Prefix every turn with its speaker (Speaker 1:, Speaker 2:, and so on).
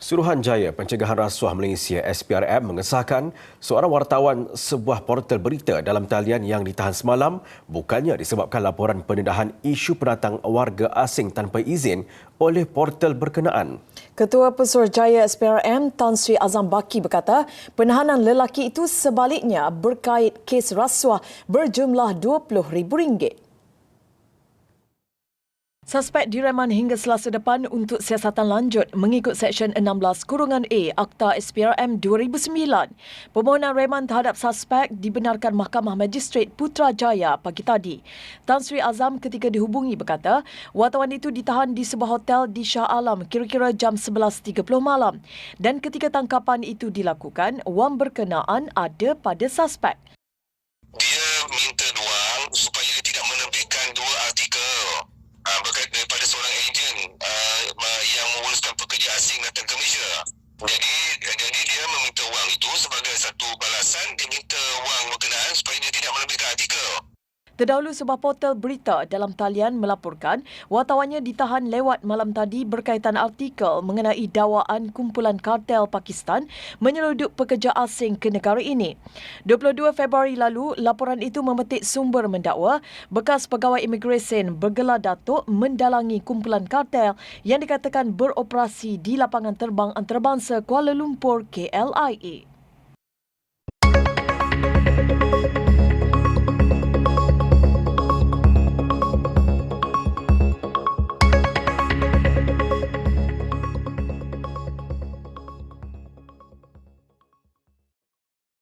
Speaker 1: Suruhanjaya Pencegahan Rasuah Malaysia SPRM mengesahkan seorang wartawan sebuah portal berita dalam talian yang ditahan semalam bukannya disebabkan laporan pendedahan isu pendatang warga asing tanpa izin oleh portal berkenaan.
Speaker 2: Ketua Pesuruhjaya SPRM Tan Sri Azam Baki berkata penahanan lelaki itu sebaliknya berkait kes rasuah berjumlah RM20,000. Suspek direman hingga selasa depan untuk siasatan lanjut mengikut Seksyen 16 Kurungan A Akta SPRM 2009. Permohonan reman terhadap suspek dibenarkan Mahkamah Magistrate Putrajaya pagi tadi. Tan Sri Azam ketika dihubungi berkata, wartawan itu ditahan di sebuah hotel di Shah Alam kira-kira jam 11.30 malam dan ketika tangkapan itu dilakukan, wang berkenaan ada pada suspek.
Speaker 3: Dia minta wang Well,
Speaker 2: Terdahulu sebuah portal berita dalam talian melaporkan wartawannya ditahan lewat malam tadi berkaitan artikel mengenai dawaan kumpulan kartel Pakistan menyeludup pekerja asing ke negara ini. 22 Februari lalu, laporan itu memetik sumber mendakwa bekas pegawai imigresen bergelar Datuk mendalangi kumpulan kartel yang dikatakan beroperasi di lapangan terbang antarabangsa Kuala Lumpur KLIA. Thank you.